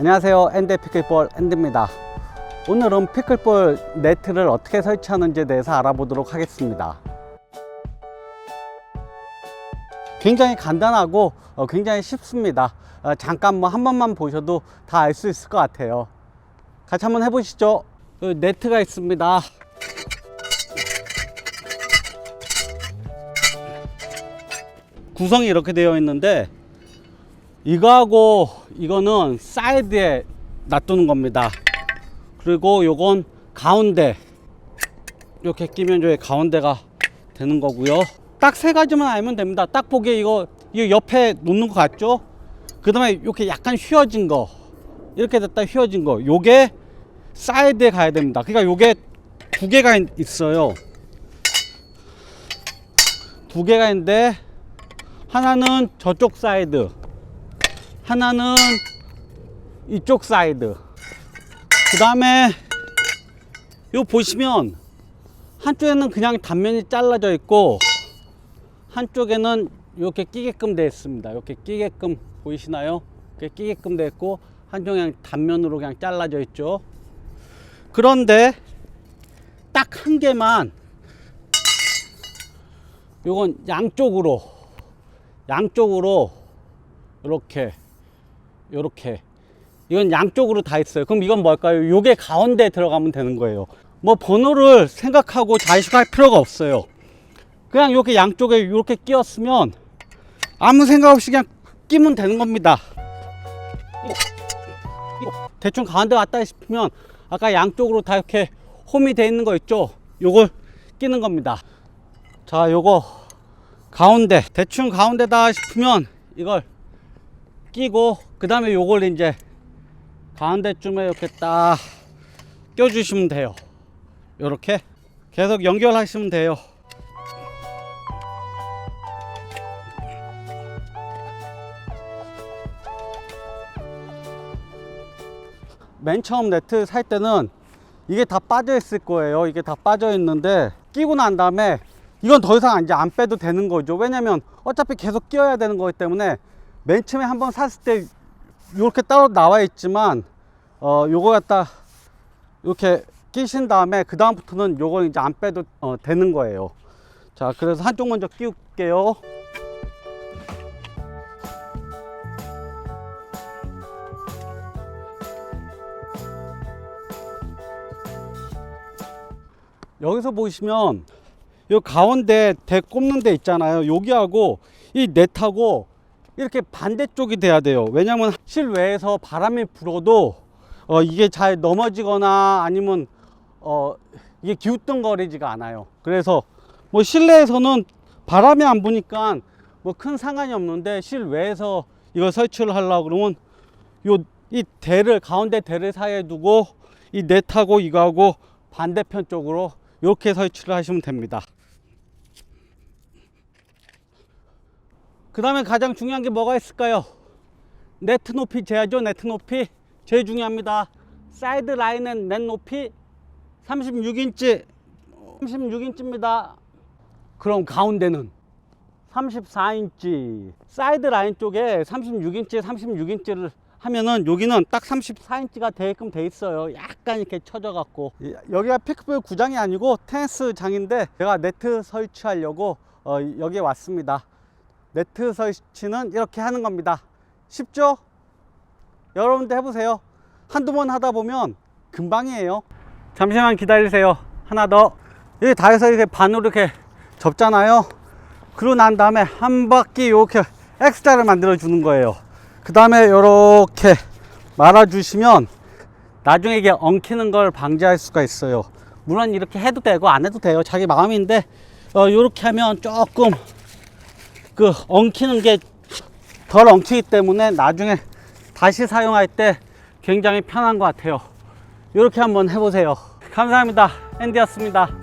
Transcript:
안녕하세요. 앤드 피클볼 앤드입니다. 오늘은 피클볼 네트를 어떻게 설치하는지에 대해서 알아보도록 하겠습니다. 굉장히 간단하고 어, 굉장히 쉽습니다. 어, 잠깐 뭐 한 번만 보셔도 다 알 수 있을 것 같아요. 같이 한번 해보시죠. 그 네트가 있습니다. 구성이 이렇게 되어 있는데 이거하고 이거는 사이드에 놔두는 겁니다. 그리고 요건 가운데 이렇게 끼면 저 가운데가 되는 거고요. 딱 세 가지만 알면 됩니다. 딱 보기에 이거 이 옆에 놓는 거 같죠? 그 다음에 이렇게 약간 휘어진 거 이렇게 됐다 휘어진 거 요게 사이드에 가야 됩니다. 그러니까 요게 두 개가 있- 있어요. 두 개가 있는데 하나는 저쪽 사이드 하나는 이쪽 사이드. 그 다음에 요 보시면 한쪽에는 그냥 단면이 잘라져 있고 한쪽에는 이렇게 끼게끔 되어 있습니다. 이렇게 끼게끔 보이시나요? 이렇게 끼게끔 되어 있고 한쪽은 그냥 단면으로 그냥 잘라져 있죠. 그런데 딱 한 개만 요건 양쪽으로 양쪽으로 이렇게 요렇게. 이건 양쪽으로 다 있어요. 그럼 이건 뭘까요? 요게 가운데 들어가면 되는 거예요. 뭐 번호를 생각하고 자식할 필요가 없어요. 그냥 이렇게 양쪽에 이렇게 끼웠으면 아무 생각 없이 그냥 끼면 되는 겁니다. 대충 가운데 왔다 싶으면 아까 양쪽으로 다 이렇게 홈이 돼 있는 거 있죠? 요걸 끼는 겁니다. 자 요거 가운데 대충 가운데다 싶으면 이걸 끼고 그 다음에 요걸 이제 가운데쯤에 이렇게 딱 껴주시면 돼요. 요렇게 계속 연결하시면 돼요. 맨 처음 네트 살 때는 이게 다 빠져 있을 거예요. 이게 다 빠져 있는데 끼고 난 다음에 이건 더 이상 이제 안 빼도 되는 거죠. 왜냐면 어차피 계속 끼워야 되는 거기 때문에 맨 처음에 한번 샀을 때 이렇게 따로 나와 있지만 어 요거 갖다 이렇게 끼신 다음에 그 다음부터는 요거 이제 안 빼도 어, 되는 거예요. 자 그래서 한쪽 먼저 끼울게요. 여기서 보시면 요 가운데 대 꼽는 데 있잖아요. 여기하고 이 넷하고 이렇게 반대쪽이 돼야 돼요 왜냐면 실외에서 바람이 불어도 어 이게 잘 넘어지거나 아니면 어 이게 기우뚱거리지가 않아요 그래서 뭐 실내에서는 바람이 안 부니까 뭐 큰 상관이 없는데 실외에서 이거 설치를 하려고 그러면 요 이 대를 가운데 대를 사이에 두고 이 넷하고 이거하고 반대편 쪽으로 이렇게 설치를 하시면 됩니다. 그 다음에 가장 중요한 게 뭐가 있을까요? 네트 높이 재야죠. 네트 높이 제일 중요합니다. 사이드 라인은 넷 높이 36인치 36인치입니다. 그럼 가운데는 34인치 사이드 라인 쪽에 36인치 36인치를 하면은 여기는 딱 34인치가 되게끔 돼 있어요 약간 이렇게 쳐져 갖고 여기가 피크볼 구장이 아니고 테니스 장인데 제가 네트 설치하려고 어, 여기에 왔습니다 네트 설치는 이렇게 하는 겁니다. 쉽죠? 여러분도 해보세요. 한두 번 하다 보면 금방이에요. 잠시만 기다리세요. 하나 더. 여기 다 해서 이렇게 반으로 이렇게 접잖아요. 그러고 난 다음에 한 바퀴 이렇게 엑스트라를 만들어 주는 거예요. 그 다음에 이렇게 말아 주시면 나중에 이게 엉키는 걸 방지할 수가 있어요. 물론 이렇게 해도 되고 안 해도 돼요. 자기 마음인데 어, 이렇게 하면 조금 그 엉키는 게 덜 엉키기 때문에 나중에 다시 사용할 때 굉장히 편한 것 같아요. 이렇게 한번 해보세요. 감사합니다. 앤디였습니다